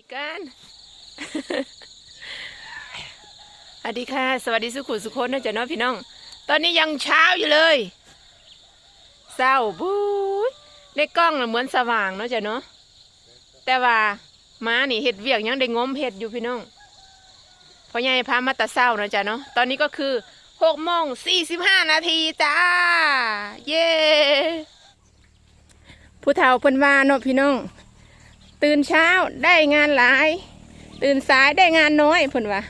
อีกกันสวัสดีค่ะ สวัสดีสุขุสุขคนนะจ๊ะเน้องพี่น้อง ตอนนี้ยังเช้าอยู่เลย เศร้าบู๊ยในกล้องเหมือนสว่างเนาะจ๊ะเนาะ แต่ว่าม้านี่เห็ดเวียกยังได้งมเห็ดอยู่พี่น้องพ่อใหญ่พามาตะเศร้าเนาะจ๊ะเนาะ ตอนนี้ก็คือหกโมงสี่สิบห้านาทีจ้า เย้ ผู้เฒ่าเพิ่นว่าเนาะพี่น้อง ตื่นเช้าได้งานหลาย ตื่นสายได้งานน้อยพิ่นว่า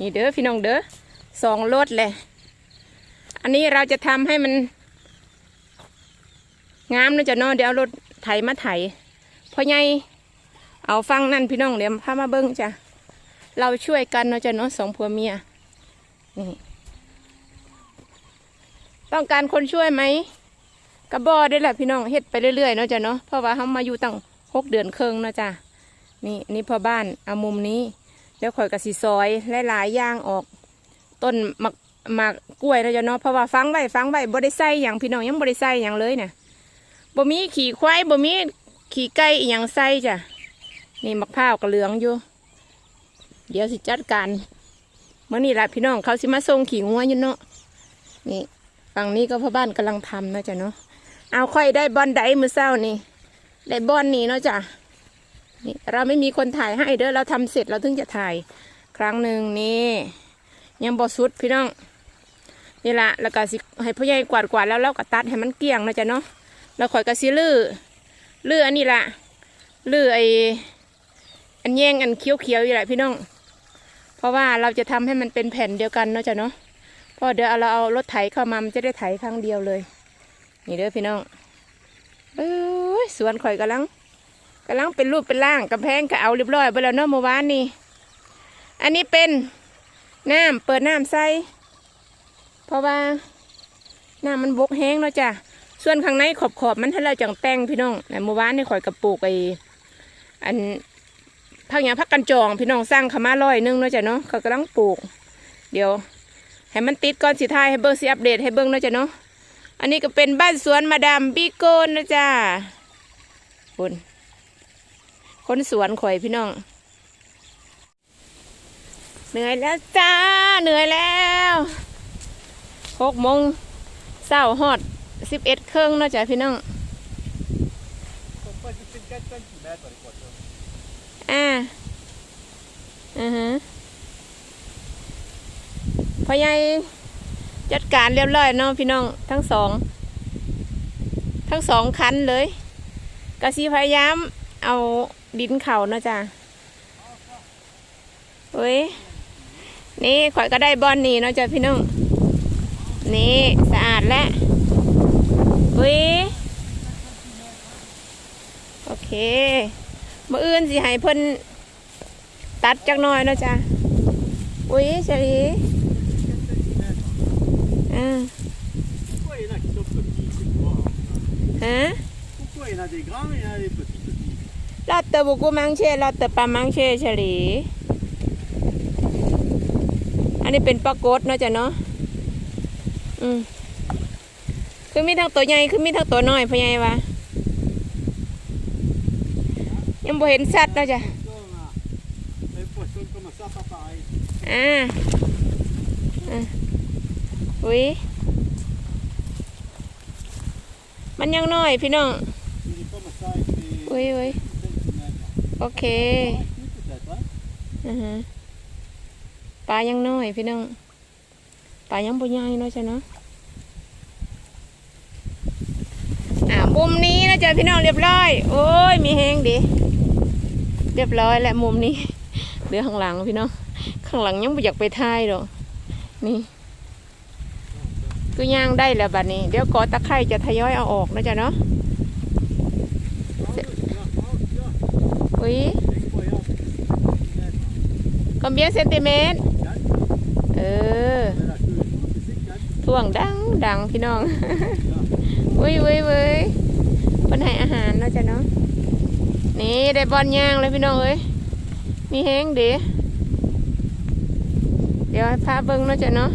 นี่เด้อพี่น้องเด้อสองรถเลย อันนี้เราจะทำให้มัน งามนะจ๊ะนาะเดี๋ยวรถไถมาไถพ่อใหญ่เอาฟังนั่นพี่น้องเดี๋ยวพามาเบิ้งจ้ะเราช่วยกันเนาะจ๊ะเนาะสองผัวเมียนี่ต้องการคนช่วยไหมกระบอได้แหละพี่น้องเฮ็ดไปเรื่อยๆเนาะจ๊ะเนาะเพราะว่าเขามาอยู่ตั้ง หกเดือนครึ่งเนาะจ้ะนี่นี่พอบ้านเอามุมนี้แล้วข่อยกระสีซอยหลายๆอย่างออก ต้นหมักหมากกล้วยเนาะจ๊ะเนาะเพราะว่าฟังไว้ฟังไว้บ่ได้ใส่อย่างพี่น้องยังบ่ได้ใส่อย่างเลยเนี่ยบ่มีขี่ควายบ่มีขี่ไก่อย่างใส่จ้ะนี่มะพร้าวกระเหลืองอยู่ เดี๋ยวสิจัดการเมื่อนี่แหละพี่น้องเขาสิมาส่งขี่งัวอยู่เนาะนี่ฝั่งนี้ก็พ่อบ้านกำลังทำเนะจ้ะเนาะเอาค่อยได้บอลไดมือเศร้านี่ ไดบอลนี่เนาะจ้ะนี่เราไม่มีคนถ่ายให้เด้อเราทำเสร็จเราถึงจะถ่าย ครั้งหนึ่งนี่ยังบอสุดพี่น้องนี่ละแล้วก็สิให้พ่อใหญ่กวาดกวาดแล้วเราก็ตัดให้มันเกลี้ยงนะจ้ะเนาะแล้วข่อยก็สิลื้อลื้ออันนี้ละลื้อไออันแยงอันเขียวๆอยู่แหละพี่น้อง เพราะว่าเราจะทำให้มันเป็นแผ่นเดียวกันเนาะจ้ะเนาะเพราะเดี๋ยวเราเอารถไถเข้ามามันจะได้ไถครั้งเดียวเลย นี่เด้อพี่น้องเอ้ ยสวนข่อยกำลังกำลังเป็นรูปเป็นร่างกำแพงก็เอาเรียบร้อยไปแล้วเนาะเมื่อวานนี้อันนี้เป็นน้ำเปิดน้ำใส่เพราะว่าน้ำมันบกแห้งเนาะจ้ะส่วนข้างในขอบขอบมันถ้าเราจังแต่งพี่น้องแต่เมื่อวานนี่ข่อยกระปลูกไออันพักหยางพักกันจองพี่น้องสร้างขามาร้อยนึงเนาะจ้ะเนาะเขากำลังปลูก เดี๋ยวให้มันติดก่อนสิทายให้เบิ้งสิอัปเดตให้เบิ้งเนาะจ้ะเนาะอันนี้ก็เป็นบ้านสวนมาดามบีโกนนะจ้า คุณคนสวนข่อยพี่น้อง เหนื่อยแล้วจ้า เหนื่อยแล้วหกโมงเศร้าฮอดสิบเอ็ดเครื่องเนาะจ้ะพี่น้องอ่าอือฮะพ่อใหญ่จัดการเรียบร้อยเนาะพี่น้องทั้งสอง ทั้งสองคันเลย กสิพยายามเอาดินเข่าเนาะจ้ะเฮ้ย นี่ข่อยก็ได้บอลนี่เนาะจ้ะพี่น้อง นี่สะอาดแล้วเฮ้ย โอเคมื่ออื่นสิให้เพิ่นตัดจักหน่อยเนาะจ้ะอุ้ยเฉลีอ่าฮะ vois, il y en a des grands et il y en a des petits petits ลอตเตอร์บุกุมังเชลอตเตอร์ปามังเชเฉลีอันนี้เป็นปลากดเนาะจ้ะเนาะ อืมคือมีทั้งตัวใหญ่คือมีทั้งตัวน้อยพ่อใหญ่วะยังบ่เห็นสัตว์เนาะจ้ะ Les poissons comme ça, pas pareil. อ่าอ่าอุ้ย มันยังน้อยพี่น้อง Il est comme ça, il fait อุ้ยอุ้ยโอเคอือฮะปลายังน้อยพี่น้องปลายังบ่ใหญ่เนาะจ้ะเนาะอ่ามุมนี้นะจ๊ะพี่น้องเรียบร้อย โอ้ยมีแห้งดีเรียบร้อยและมุมนี้เหลือข้างหลังพี่น้องข้างหลังยังไม่อยากไปถ่ายหรอกนี่คือย่างได้แล้วบัดนี้ เดี๋ยวกอตะไคร่จะทยอยเอาออกนะจ๊ะเนาะ Ah, oui, là, ah, là, อุ้ย incroyable. Centimètre. กอม เบียเซนติเมตรเออท่วงดังดังพี่น้อง Là. อุ้ยอุ้ยอุ้ยคนให้อาหารเนาะจ้ะเนาะนี่ได้บอลย่างเลยพี่น้องเอ้ยมีแห้งดีเดี๋ยวให้พาเบิ้งเนาะจ้ะเนาะ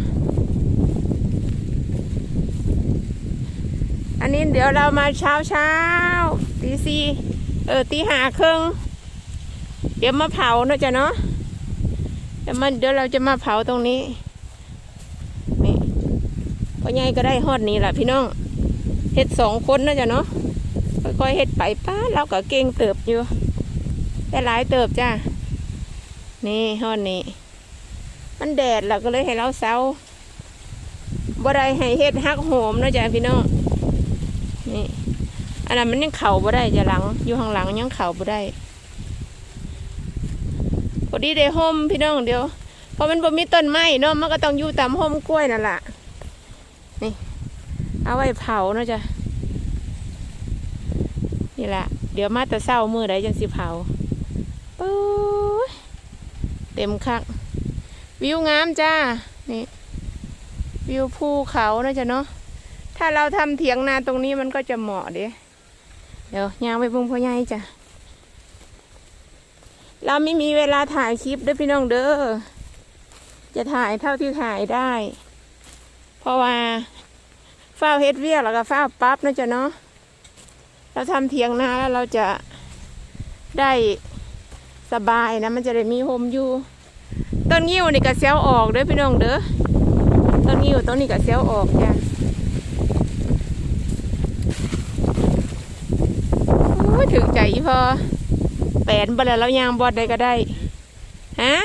อันนี้เดี๋ยวเรามาเช้าเช้าตีสี่เออตีห้าครึ่งเดี๋ยวมาเผาเนาะจ้ะเนาะ ดี๋ยวมาเดี๋ยวเราจะมาเผาตรงนี้นี่พ่อใหญ่ก็ได้ฮอดนี้แหละพี่น้องเฮ็ดสองคนนาะจ้ะเนาะค่อยๆเฮ็ดไปป้าเราก็เก่งเติบอยู่ได้หลายเติบจ้านี่ฮอดนี้ มันแดดเราก็เลยให้เราเซาบ่ได้ให้เฮ็ดฮักโหมนะจ้ะพี่น้องนี่อันนั้นมันยังเข่าบ่ได้จะหลัง อยู่ข้างหลังยังเข่าบ่ได้ พอดีได้ห่มพี่น้องเดียวเพราะมันบ่มีต้นไม้เนาะมันก็ต้องอยู่ตามห่มกล้วยนั่นแหละนี่เอาไว้เผาเนาะจ้ะนี่แหละเดี๋ยวมาแต่เศร้ามือใดจังสิเผาปุ๊ยเต็มคักวิวงามจ้านี่วิวภูเขาเนาะจ๊ะเนาะถ้าเราทำเถียงนาตรงนี้มันก็จะเหมาะเด้เดี๋ยวยางไปบุงพ่อใหญ่จ้ะ เราไม่มีเวลาถ่ายคลิปด้อพี่น้องเด้อ จะถ่ายเท่าที่ถ่ายได้ เพราะว่าเฝ้าเฮ็ดเวียกแล้วก็เฝ้าปั๊บนะจ๊ะเนาะ เราทำเถียงนาแล้วเราจะได้สบายนะ มันจะได้มีโฮมอยู่ ต้นงิ้วนี่ก็เซลออกเด้อพี่น้องเด้อ ต้นงิ้วต้นนี้ก็เซลออกจ้ะถึงใจพอ ปนบ่แล้วเรายางบอดได้ก็ได้ฮะ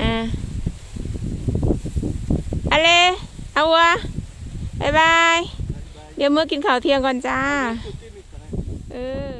อ่าอะไรเอาวะบายบาย เดี๋ยวเมื่อกินข้าวเที่ยงก่อนจ้า เออ